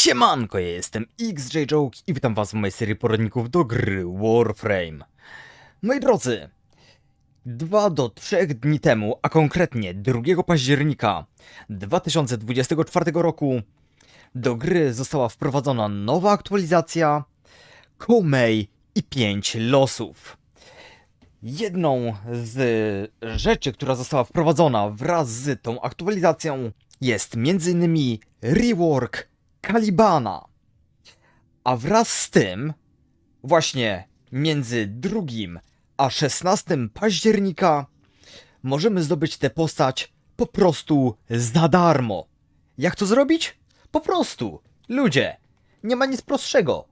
Siemanko, ja jestem XJ Joke i witam was w mojej serii poradników do gry Warframe. Moi drodzy, dwa do trzech dni temu, a konkretnie 2 października 2024 roku, do gry została wprowadzona nowa aktualizacja Koumei i 5 losów. Jedną z rzeczy, która została wprowadzona wraz z tą aktualizacją jest m.in. rework Kalibana. A wraz z tym, właśnie między 2 a 16 października, możemy zdobyć tę postać po prostu za darmo. Jak to zrobić? Po prostu. Ludzie, nie ma nic prostszego.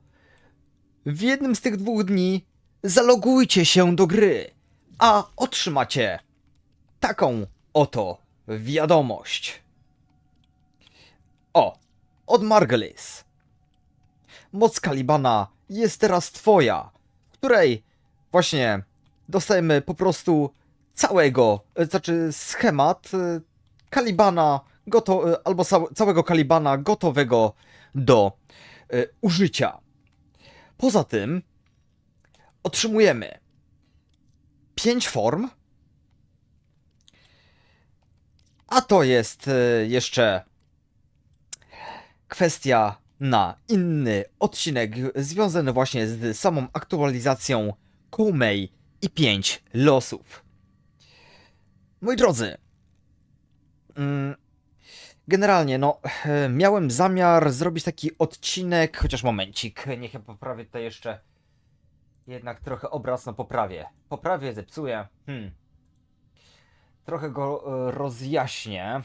W jednym z tych dwóch dni zalogujcie się do gry, a otrzymacie taką oto wiadomość. O, od Margulis. Moc Kalibana jest teraz twoja, w której właśnie dostajemy po prostu całego, e, znaczy schemat e, Kalibana, goto, e, albo cał, całego Kalibana gotowego do użycia. Poza tym otrzymujemy 5 form, a to jest jeszcze kwestia na inny odcinek związany właśnie z samą aktualizacją Koumei i 5 losów. Moi drodzy, mm, generalnie no, e, miałem zamiar zrobić taki odcinek, chociaż momencik, niech ja poprawię tutaj jeszcze jednak trochę obraz na poprawie. Poprawię, zepsuję. Hmm. Trochę go e, rozjaśnię.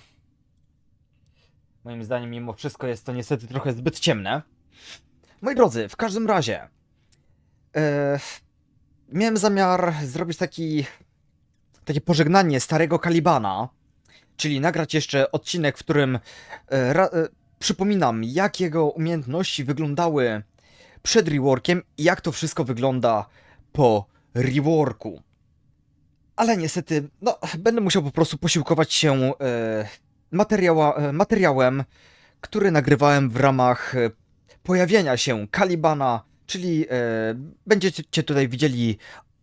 Moim zdaniem, mimo wszystko, jest to niestety trochę zbyt ciemne. Moi drodzy, w każdym razie. E, miałem zamiar zrobić taki. takie pożegnanie starego Kalibana. Czyli nagrać jeszcze odcinek, w którym e, e, przypominam, jak jego umiejętności wyglądały przed reworkiem i jak to wszystko wygląda po reworku. Ale niestety, no, będę musiał po prostu posiłkować się materiała, e, materiałem, który nagrywałem w ramach e, pojawienia się Kalibana, czyli e, będziecie tutaj widzieli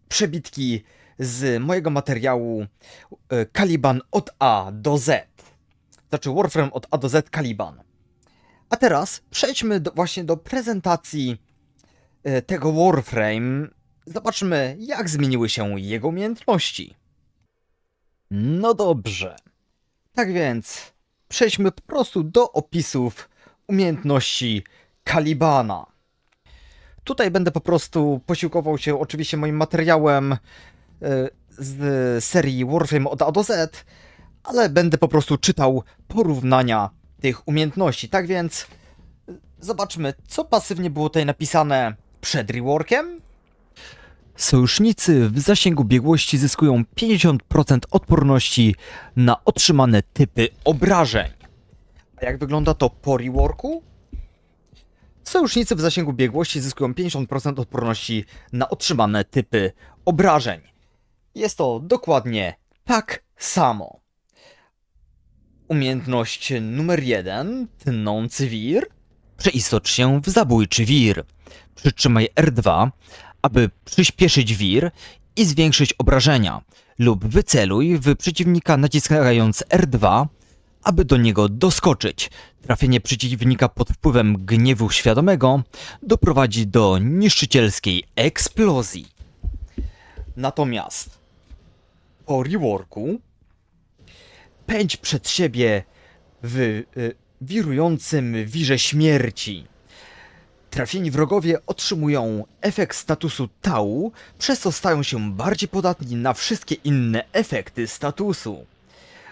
przebitki z mojego materiału Kaliban od A do Z. Znaczy Warframe od A do Z Kaliban. A teraz przejdźmy do, właśnie do prezentacji tego Warframe. Zobaczmy, jak zmieniły się jego umiejętności. No dobrze. Tak więc, przejdźmy po prostu do opisów umiejętności Kalibana. Tutaj będę po prostu posiłkował się oczywiście moim materiałem e, z serii Warframe od A do Z, ale będę po prostu czytał porównania tych umiejętności. Tak więc, e, zobaczmy, co pasywnie było tutaj napisane przed reworkiem. Sojusznicy w zasięgu biegłości zyskują 50% odporności na otrzymane typy obrażeń. A jak wygląda to po reworku? Sojusznicy w zasięgu biegłości zyskują 50% odporności na otrzymane typy obrażeń. Jest to dokładnie tak samo. Umiejętność numer 1, tnący wir. Przeistocz się w zabójczy wir. Przytrzymaj R2, aby przyspieszyć wir i zwiększyć obrażenia, lub wyceluj w przeciwnika naciskając R2, aby do niego doskoczyć. Trafienie przeciwnika pod wpływem gniewu świadomego doprowadzi do niszczycielskiej eksplozji. Natomiast po reworku pędź przed siebie w y, wirującym wirze śmierci. Trafieni wrogowie otrzymują efekt statusu Tau, przez co stają się bardziej podatni na wszystkie inne efekty statusu.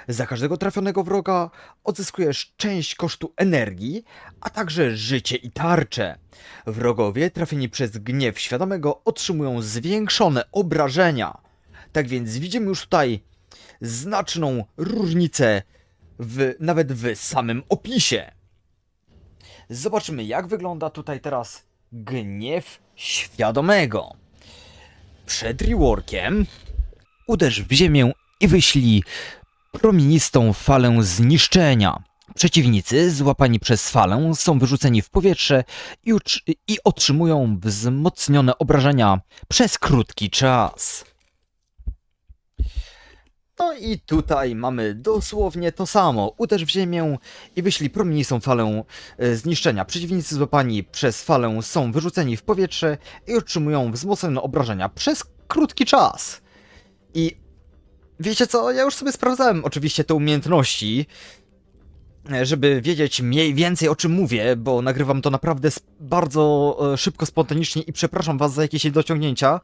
Za każdego trafionego wroga odzyskujesz część kosztu energii, a także życie i tarcze. Wrogowie trafieni przez gniew świadomego otrzymują zwiększone obrażenia. Tak więc widzimy już tutaj znaczną różnicę w, nawet w samym opisie. Zobaczymy, jak wygląda tutaj teraz gniew świadomego. Przed reworkiem uderz w ziemię i wyślij promienistą falę zniszczenia. Przeciwnicy złapani przez falę są wyrzuceni w powietrze i, i otrzymują wzmocnione obrażenia przez krótki czas. No i tutaj mamy dosłownie to samo. Uderz w ziemię i wyślij promienistą falę e, zniszczenia. Przeciwnicy złapani przez falę są wyrzuceni w powietrze i otrzymują wzmocnione obrażenia przez krótki czas. I wiecie co, ja już sobie sprawdzałem oczywiście te umiejętności, żeby wiedzieć mniej więcej o czym mówię, bo nagrywam to naprawdę bardzo e, szybko, spontanicznie i przepraszam was za jakieś dociągnięcia,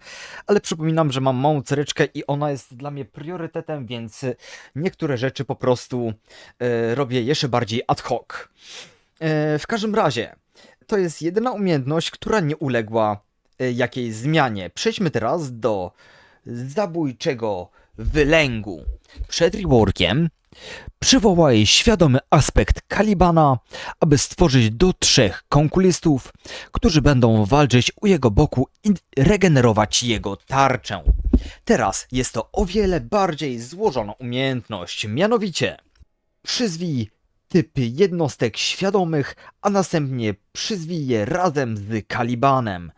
ale przypominam, że mam małą cereczkę i ona jest dla mnie priorytetem, więc e, niektóre rzeczy po prostu e, robię jeszcze bardziej ad hoc. E, w każdym razie, to jest jedyna umiejętność, która nie uległa e, jakiejś zmianie. Przejdźmy teraz do zabójczego wylęgu. Przed reworkiem przywołaj świadomy aspekt Kalibana, aby stworzyć do trzech konkulistów, którzy będą walczyć u jego boku i regenerować jego tarczę. Teraz jest to o wiele bardziej złożona umiejętność, mianowicie przyzwij typy jednostek świadomych, a następnie przyzwij je razem z Kalibanem.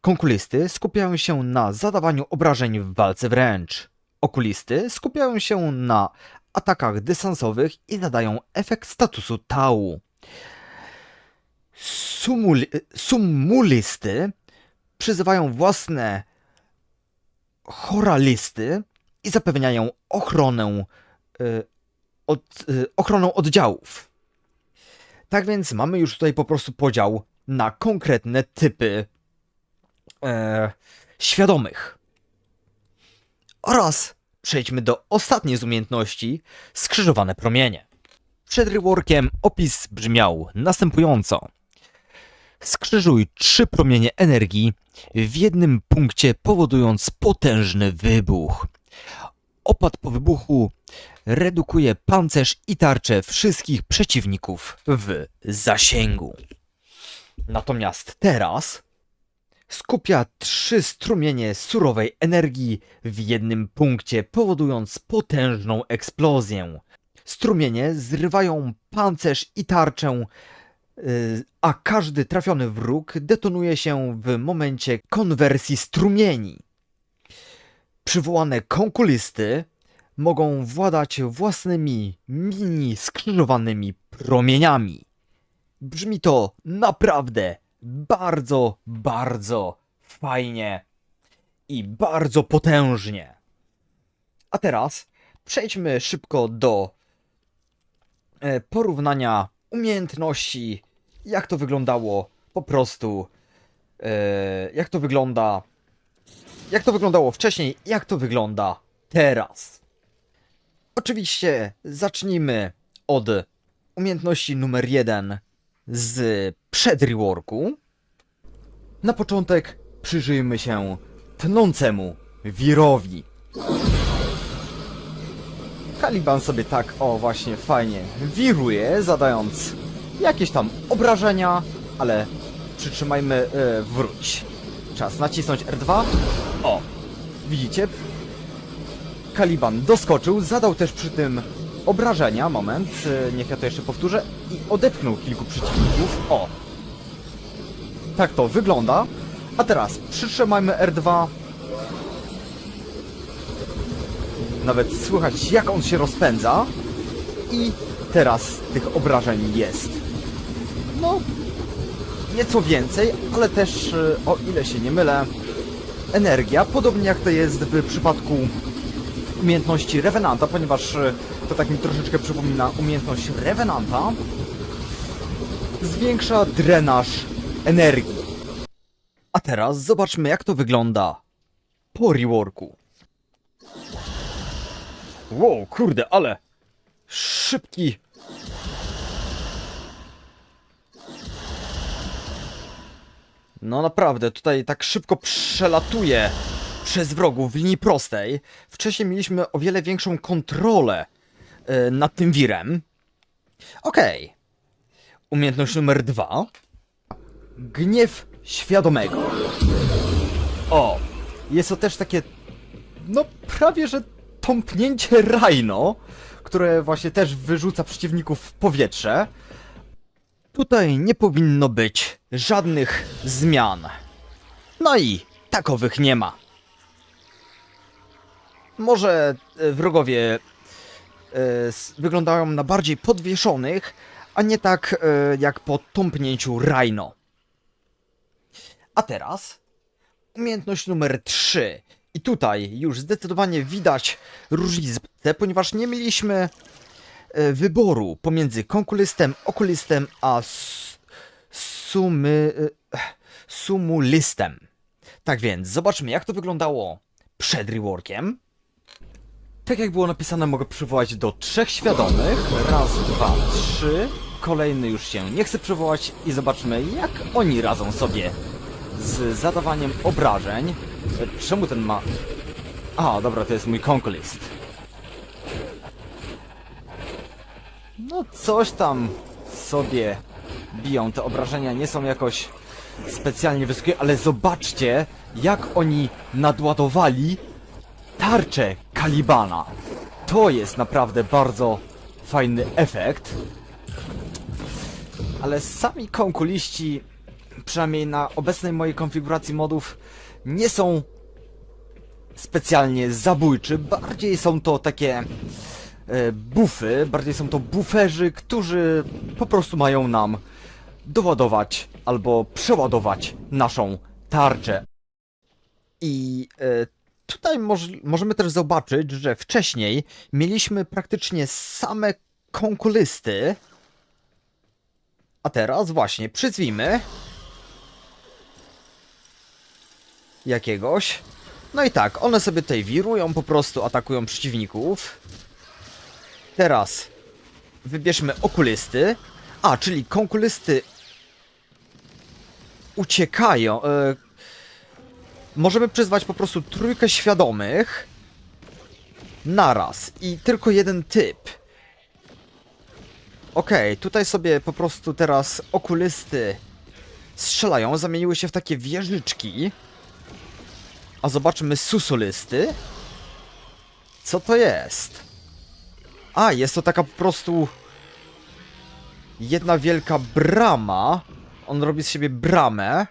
Konkulisty skupiają się na zadawaniu obrażeń w walce wręcz. Okulisty skupiają się na atakach dystansowych i zadają efekt statusu Tau. Sumuli sumulisty przyzywają własne choralisty i zapewniają ochronę y, od, y, oddziałów. Tak więc mamy już tutaj po prostu podział na konkretne typy e, świadomych. Oraz przejdźmy do ostatniej z umiejętności skrzyżowane promienie. Przed reworkiem opis brzmiał następująco. Skrzyżuj trzy promienie energii w jednym punkcie, powodując potężny wybuch. Opad po wybuchu redukuje pancerz i tarczę wszystkich przeciwników w zasięgu. Natomiast teraz skupia trzy strumienie surowej energii w jednym punkcie, powodując potężną eksplozję. Strumienie zrywają pancerz i tarczę, y, a każdy trafiony wróg detonuje się w momencie konwersji strumieni. Przywołane konkulisty mogą władać własnymi mini skrzyżowanymi promieniami. Brzmi to naprawdę bardzo, bardzo fajnie i bardzo potężnie. A teraz przejdźmy szybko do e, porównania umiejętności, jak to wyglądało po prostu, e, jak to wygląda, jak to wyglądało wcześniej, jak to wygląda teraz. Oczywiście zacznijmy od umiejętności numer jeden z przed reworku. Na początek przyjrzyjmy się tnącemu wirowi. Kaliban sobie tak, o właśnie, fajnie wiruje, zadając jakieś tam obrażenia, ale przytrzymajmy e, wróć. Czas nacisnąć R2. O, widzicie? Kaliban doskoczył, zadał też przy tym obrażenia, moment, e, niech ja to jeszcze powtórzę, i odepchnął kilku przeciwników. O! Tak to wygląda. A teraz przytrzymajmy R2. Nawet słychać jak on się rozpędza. I teraz tych obrażeń jest. No, nieco więcej, ale też, e, o ile się nie mylę, energia, podobnie jak to jest w przypadku umiejętności Revenanta, ponieważ e, to tak mi troszeczkę przypomina umiejętność Revenanta, zwiększa drenaż energii. A teraz zobaczmy jak to wygląda po reworku. Wow, kurde, ale szybki. No naprawdę, tutaj tak szybko przelatuje przez wrogów w linii prostej. Wcześniej mieliśmy o wiele większą kontrolę e, nad tym wirem. Okej. Umiejętność numer dwa. Gniew świadomego. O, jest to też takie, no prawie że tąpnięcie Rhino, które właśnie też wyrzuca przeciwników w powietrze. Tutaj nie powinno być żadnych zmian. No i takowych nie ma. Może e, wrogowie e, wyglądają na bardziej podwieszonych, a nie tak e, jak po tąpnięciu Rhino. A teraz umiejętność numer 3. I tutaj już zdecydowanie widać różnicę, ponieważ nie mieliśmy wyboru pomiędzy konkulystem, okulystem a sumy, sumulistem. Tak więc zobaczmy jak to wyglądało przed reworkiem. Tak jak było napisane, mogę przywołać do trzech świadomych. Raz, dwa, trzy. Kolejny już się nie chce przywołać i zobaczmy, jak oni radzą sobie z zadawaniem obrażeń. Czemu ten ma... A, dobra, to jest mój konkulist. No, coś tam sobie biją. Te obrażenia nie są jakoś specjalnie wysokie, ale zobaczcie, jak oni nadładowali tarczę Kalibana. To jest naprawdę bardzo fajny efekt. Ale sami konkuliści, przynajmniej na obecnej mojej konfiguracji modów, nie są specjalnie zabójczy. Bardziej są to takie e, bufy, bardziej są to buferzy, którzy po prostu mają nam doładować albo przeładować naszą tarczę. I e, tutaj moż, możemy też zobaczyć, że wcześniej mieliśmy praktycznie same konkulisty, a teraz właśnie przyzwijmy jakiegoś. No i tak, one sobie tutaj wirują, po prostu atakują przeciwników. Teraz wybierzmy okulisty. A, czyli konkulisty uciekają. E, możemy przyzwać po prostu trójkę świadomych naraz i tylko jeden typ. Okej, tutaj sobie po prostu teraz okulisty strzelają, zamieniły się w takie wieżyczki. A zobaczmy susolisty. Co to jest? A, jest to taka po prostu jedna wielka brama. On robi z siebie bramę.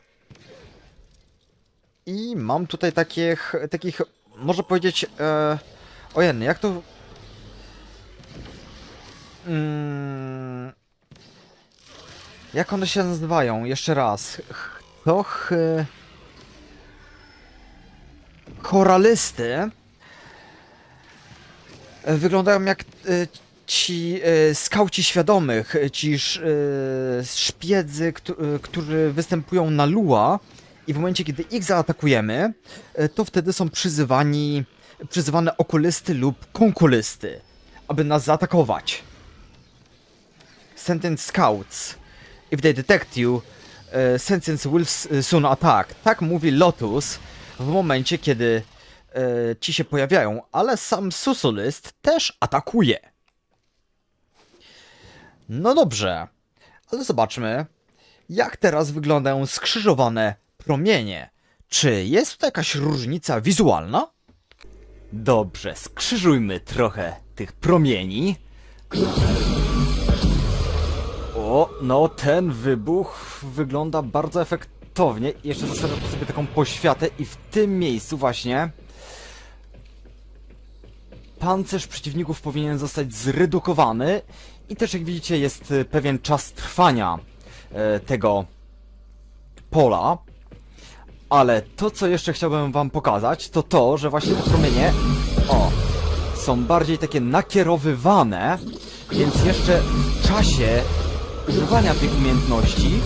I mam tutaj takich, takich, może powiedzieć, e, ojej, jak to... Mm, jak one się nazywają? Jeszcze raz. Ch- To ch... Choralisty e, wyglądają jak e, ci e, skauci świadomych, ci sz, szpiedzy, któ- którzy występują na Lua i w momencie, kiedy ich zaatakujemy, e, to wtedy są przyzywani, przyzywane okulisty lub konkulisty, aby nas zaatakować. Sentence Scouts. If they detect you, e, sentence will soon attack. Tak mówi Lotus w momencie, kiedy e, ci się pojawiają, ale sam Susolist też atakuje. No dobrze, ale zobaczmy, jak teraz wyglądają skrzyżowane promienie. Czy jest tutaj jakaś różnica wizualna? Dobrze, skrzyżujmy trochę tych promieni. O, no ten wybuch wygląda bardzo efektownie. Jeszcze zostawiam sobie taką poświatę i w tym miejscu właśnie pancerz przeciwników powinien zostać zredukowany i też jak widzicie jest pewien czas trwania e, tego pola. Ale to co jeszcze chciałbym wam pokazać to to, że właśnie te promienie o, są bardziej takie nakierowywane, więc jeszcze w czasie używania tych umiejętności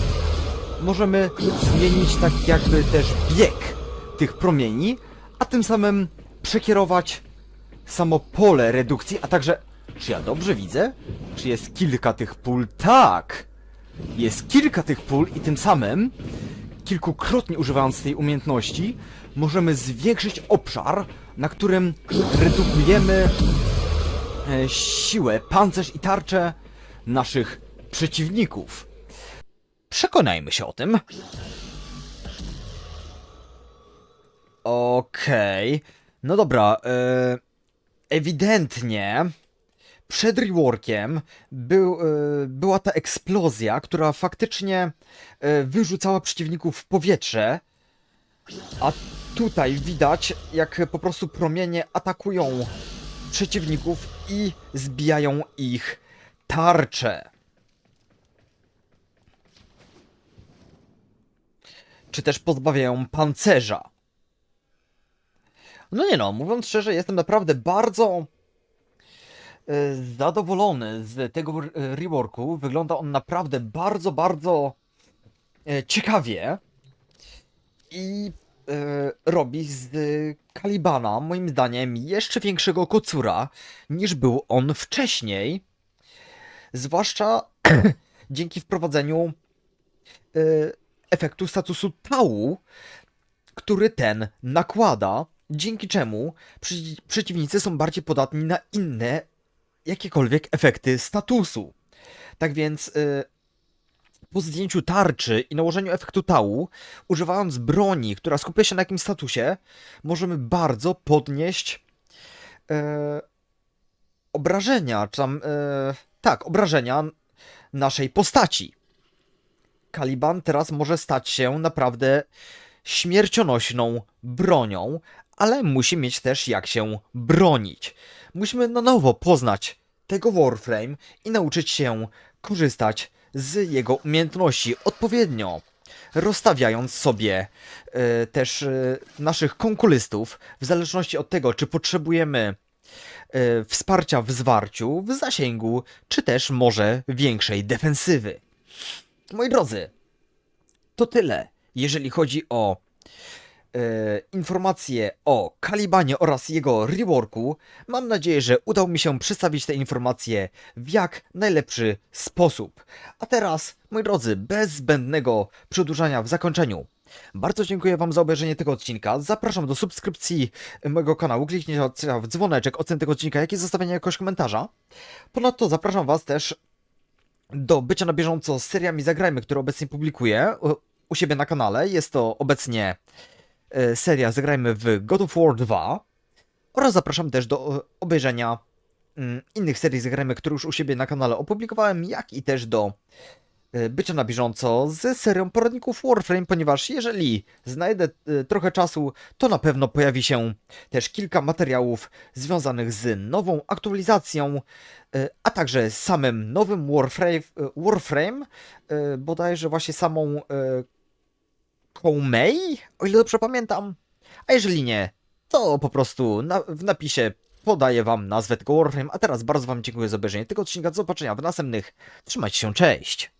możemy zmienić tak jakby też bieg tych promieni, a tym samym przekierować samo pole redukcji, a także czy ja dobrze widzę? Czy jest kilka tych pól? Tak! Jest kilka tych pól i tym samym kilkukrotnie używając tej umiejętności możemy zwiększyć obszar, na którym redukujemy e, siłę, pancerz i tarczę naszych przeciwników. Przekonajmy się o tym. Okej. No dobra, e, ewidentnie przed reworkiem był, e, była ta eksplozja, która faktycznie e, wyrzucała przeciwników w powietrze, a tutaj widać, jak po prostu promienie atakują przeciwników i zbijają ich tarcze. Czy też pozbawiają pancerza. No nie no, mówiąc szczerze, jestem naprawdę bardzo zadowolony z tego re- reworku. Wygląda on naprawdę bardzo, bardzo e, ciekawie. I e, robi z Kalibana, moim zdaniem, jeszcze większego kocura niż był on wcześniej. Zwłaszcza dzięki wprowadzeniu e, efektu statusu Tau, który ten nakłada, dzięki czemu przeci- przeciwnicy są bardziej podatni na inne jakiekolwiek efekty statusu. Tak więc y, po zdjęciu tarczy i nałożeniu efektu tału, używając broni, która skupia się na jakimś statusie, możemy bardzo podnieść e, obrażenia, czy tam, e, tak, obrażenia naszej postaci. Kaliban teraz może stać się naprawdę śmiercionośną bronią, ale musi mieć też jak się bronić. Musimy na nowo poznać tego Warframe i nauczyć się korzystać z jego umiejętności odpowiednio, rozstawiając sobie e, też e, naszych konkulystów w zależności od tego, czy potrzebujemy e, wsparcia w zwarciu, w zasięgu, czy też może większej defensywy. Moi drodzy, to tyle, jeżeli chodzi o e, informacje o Kalibanie oraz jego reworku. Mam nadzieję, że udało mi się przedstawić te informacje w jak najlepszy sposób. A teraz, moi drodzy, bez zbędnego przedłużania w zakończeniu. Bardzo dziękuję Wam za obejrzenie tego odcinka. Zapraszam do subskrypcji mojego kanału, kliknięcia w dzwoneczek, ocen tego odcinka, jak i zostawienia jakiegoś komentarza. Ponadto zapraszam Was też do bycia na bieżąco z seriami Zagrajmy, które obecnie publikuję u, siebie na kanale. Jest to obecnie e, seria Zagrajmy w God of War 2 oraz zapraszam też do e, obejrzenia mm, innych serii Zagrajmy, które już u siebie na kanale opublikowałem, jak i też do e, bycia na bieżąco z serią poradników Warframe, ponieważ jeżeli znajdę trochę czasu, to na pewno pojawi się też kilka materiałów związanych z nową aktualizacją, a także samym nowym Warframe, Warframe bodajże właśnie samą Koumei, o ile dobrze pamiętam. A jeżeli nie, to po prostu na, w napisie podaję wam nazwę tego Warframe, a teraz bardzo wam dziękuję za obejrzenie tego odcinka, do zobaczenia w następnych. Trzymajcie się, cześć!